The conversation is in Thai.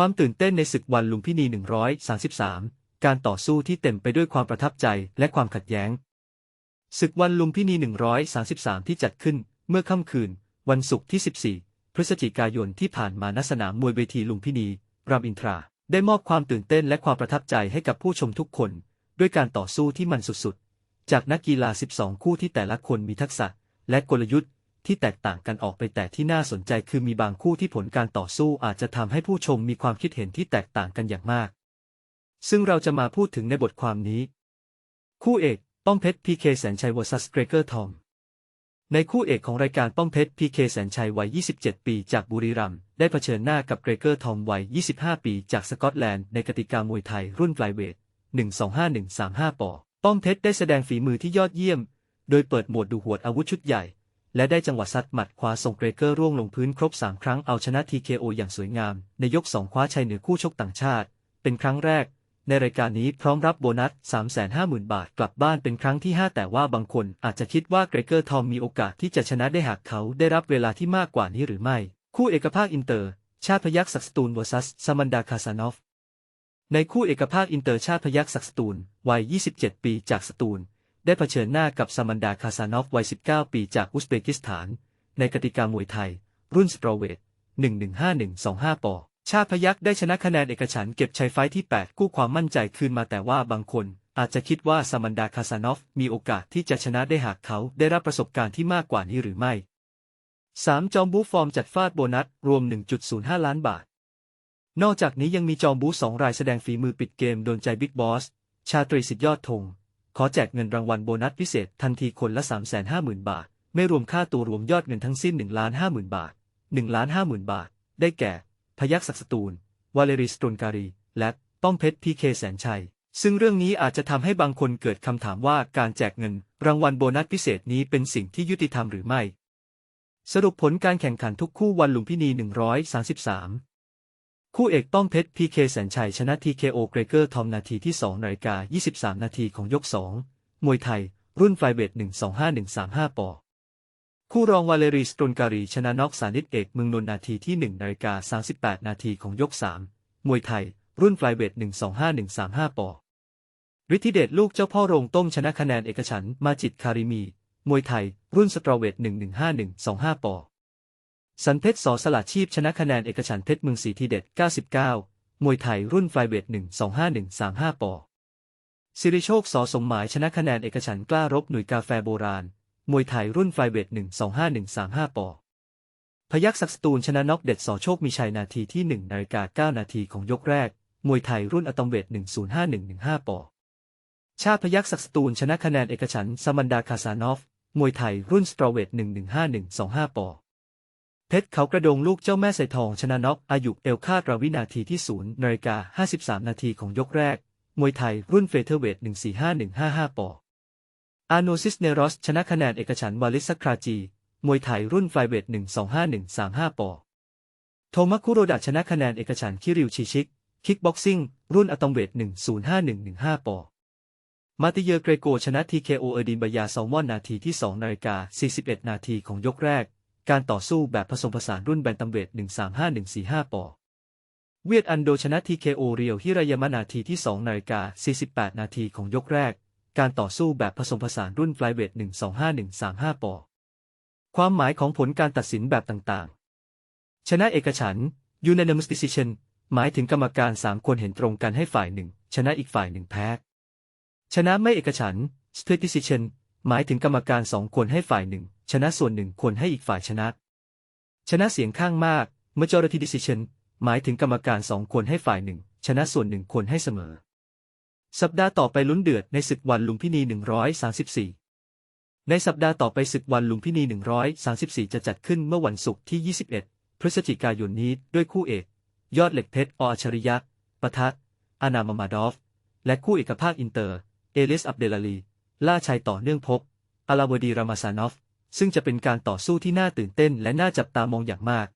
ความตื่นเต้นในศึกวันลุมพินี 133 การต่อสู้ที่เต็มไปด้วยความประทับใจและความขัดแย้ง ศึกวันลุมพินี 133 ที่จัดขึ้นเมื่อค่ำคืน วันศุกร์ที่ 14 พฤศจิกายนที่ผ่านมาณสนามมวยเวทีลุมพินี รามอินทรา ได้มอบความตื่นเต้นและความประทับใจให้กับผู้ชมทุกคน ด้วยการต่อสู้ที่มันสุดๆ จากนักกีฬา 12 คู่ที่แต่ละคนมีทักษะ และกลยุทธ์ ที่แตกต่างกันออกไปแต่ที่น่าสนใจคือมีบางคู่ที่ผลการต่อสู้อาจจะทำให้ผู้ชมมีความคิดเห็นที่แตกต่างกันอย่างมาก ซึ่งเราจะมาพูดถึงในบทความนี้ คู่เอกป้อมเพชรพีเคแสนชัย vs เกรเกอร์ทอมในคู่เอกของรายการป้อมเพชรพีเคแสนชัยวัย 27 ปีจากบุรีรัมย์ได้เผชิญหน้ากับเกรเกอร์ทอมวัย 25 ปีจากสกอตแลนด์ในกติกามวยไทยรุ่นไฟเวท 125-135 ปอ ป้อมเพชรได้แสดงฝีมือที่ยอดเยี่ยม โดยเปิดโหมดดูหวดอาวุธชุดใหญ่ และได้จังหวะซัดหมัดขวาส่งเกรเกอร์ร่วงลงพื้นครบ 3 ครั้งเอาชนะ TKO อย่างสวยงาม ในยก 2 คว้าชัยเหนือคู่ชกต่างชาติ เป็นครั้งแรก ในรายการนี้พร้อมรับโบนัส 350,000 บาทกลับบ้านเป็นครั้งที่ 5 แต่ว่าบางคนอาจจะคิดว่าเกรเกอร์ทอมมีโอกาสที่จะชนะได้หากเขาได้รับเวลาที่มากกว่านี้หรือไม่ คู่เอกภาคอินเตอร์ ชาติพยัคฆ์ศักสตูล vs ซามันดาคาซานอฟในคู่เอกภาคอินเตอร์ชาติพยัคฆ์ศักสตูลวัย 27 ปีจากสตูล ได้เผชิญหน้ากับซามันดาคาซานอฟวัย 19 ปีจากอุซเบกิสถาน ในกติกามวยไทย รุ่นสตรอเวท 115-125 ปอ ชาติพยัคฆ์ได้ชนะคะแนนเอกฉันเก็บชัยไฟท์ที่ 8 กู้ความมั่นใจคืนมาแต่ว่าบางคน อาจจะคิดว่าซามันดาคาซานอฟมีโอกาสที่จะชนะได้หากเขาได้รับประสบการณ์ที่มากกว่านี้หรือไม่ 3. จอมบูฟอร์มจัดฟาดโบนัส รวม 1.05 ล้านบาท นอกจากนี้ยังมีจอมบูสองรายแสดงฝีมือปิดเกมโดนใจบิ๊กบอส ชาตรีสิทธิยอดธง ขอแจกเงินรางวัลโบนัสพิเศษทันทีคนละ 350,000 บาท ไม่รวมค่าตัวรวมยอดเงินทั้งสิ้น1ล้าน50,000 บาท1ล้าน50,000 บาท ได้แก่ พยัคฆ์ศักดิ์สตูล วาเลรีสตรนการี และป้อมเพชรพีเคแสนชัย ซึ่งเรื่องนี้อาจจะทำให้บางคนเกิดคำถามว่าการแจกเงินรางวัลโบนัสพิเศษนี้เป็นสิ่งที่ยุติธรรมหรือไม่ สรุปผลการแข่งขันทุกคู่วันลุมพินี 133 คู่เอกป้อมเพชรพีเคแสนชัยชนะ TKO เกรเกอร์ทอมนาทีที่2นาฬิกา23 นาทีของยก 2 มวยไทย รุ่นไฟเวท125-135 ปอ คู่รองวาเลรีสตรุนการีชนะน็อกสานิตเอกเมืองนนนาทีที่1นาฬิกา38 นาทีของยก 3 มวยไทย รุ่นไฟเวท125-135 ปอฤทธิเดชลูกเจ้าพ่อโรงต้มชนะคะแนนเอกฉันมาจิตคาริมี มวยไทย รุ่นสตรอเวท115-125 ปอ สันเพชรสอสลัดชีพชนะคะแนนเอกฉันท์เพชรเมืองศรีทีเด็ด 99 มวยไทยรุ่นไฟเวท 125-135 ปอสิริโชคสอสมหมายชนะคะแนนเอกฉันท์กล้ารบหน่วยกาแฟโบราณ มวยไทยรุ่นไฟเวท 125-135 ปอพยัคฆ์ศักสตูลชนะน็อกเด็ดสอโชคมีชัยนาทีที่1นาฬิกา9นาทีของยกแรก มวยไทยรุ่นอะตอมเวท 105-115 ปอชาติพยัคฆ์ศักสตูลชนะคะแนนเอกฉันท์ซามันดาคาซานอฟ มวยไทยรุ่นสตรอเวท 115-125 ปอ เพชรเขากระโดงลูกเจ้าแม่ใส่ทองชนะน็อกอายุเอลคาดราวินาทีที่0นาฬิกา53 นาทีของยกแรก มวยไทยรุ่นเฟเธอร์เวท 145-155 ปอ อาโนซิสเนรอส ชนะคะแนนเอกฉันวาลิสคราจี มวยไทยรุ่นไฟเวท 125-135 ปอ โทมัสคุโรดะชนะคะแนนเอกฉันคิริวชิชิก คิกบ็อกซิ่ง รุ่นอะตอมเวท 105-115 ปอ มาติเยอร์เกรโกชนะ TKO เอดินบายาแซลมอนนาทีที่2นาฬิกา41 นาทีของยกแรก การต่อสู้แบบผสมผสานรุ่นแบนตัมเวท135-145 ปอ เวียดอันโดชนะ TKO เรียวฮิรายามะนาทีที่ 2 นาฬิกา 48 นาทีของยกแรก การต่อสู้แบบผสมผสานรุ่นไฟเวท125-135 ปอ ความหมายของผลการตัดสินแบบต่างๆ ชนะเอกฉันท์ unanimous decision หมายถึงกรรมการ 3 คนเห็นตรงกันให้ฝ่ายหนึ่ง ชนะอีกฝ่ายหนึ่งแพ้ ชนะไม่เอกฉันท์ split decision หมายถึงกรรมการสองคนให้ฝ่ายหนึ่ง ชนะส่วนหนึ่งคนให้อีกฝ่ายชนะ ชนะเสียงข้างมาก majority decision หมายถึงกรรมการสองคนให้ฝ่ายหนึ่ง ชนะส่วนหนึ่งคนให้เสมอ สัปดาห์ต่อไปลุ้นเดือดในศึกวันลุมพินี 134 ในสัปดาห์ต่อไปศึกวันลุมพินี 134 จะจัดขึ้นเมื่อวันศุกร์ที่ 21 พฤศจิกายนนี้ด้วยคู่เอก ยอดเหล็กเพชรออัจฉริยะปะทะอานามามาดอฟ และคู่เอกภาคอินเตอร์ เอลิสอับเดลาลี ล่าชัยต่อเนื่องพบอาลาวดีรามาซานอฟ ซึ่งจะเป็นการต่อสู้ที่น่าตื่นเต้นและน่าจับตามองอย่างมาก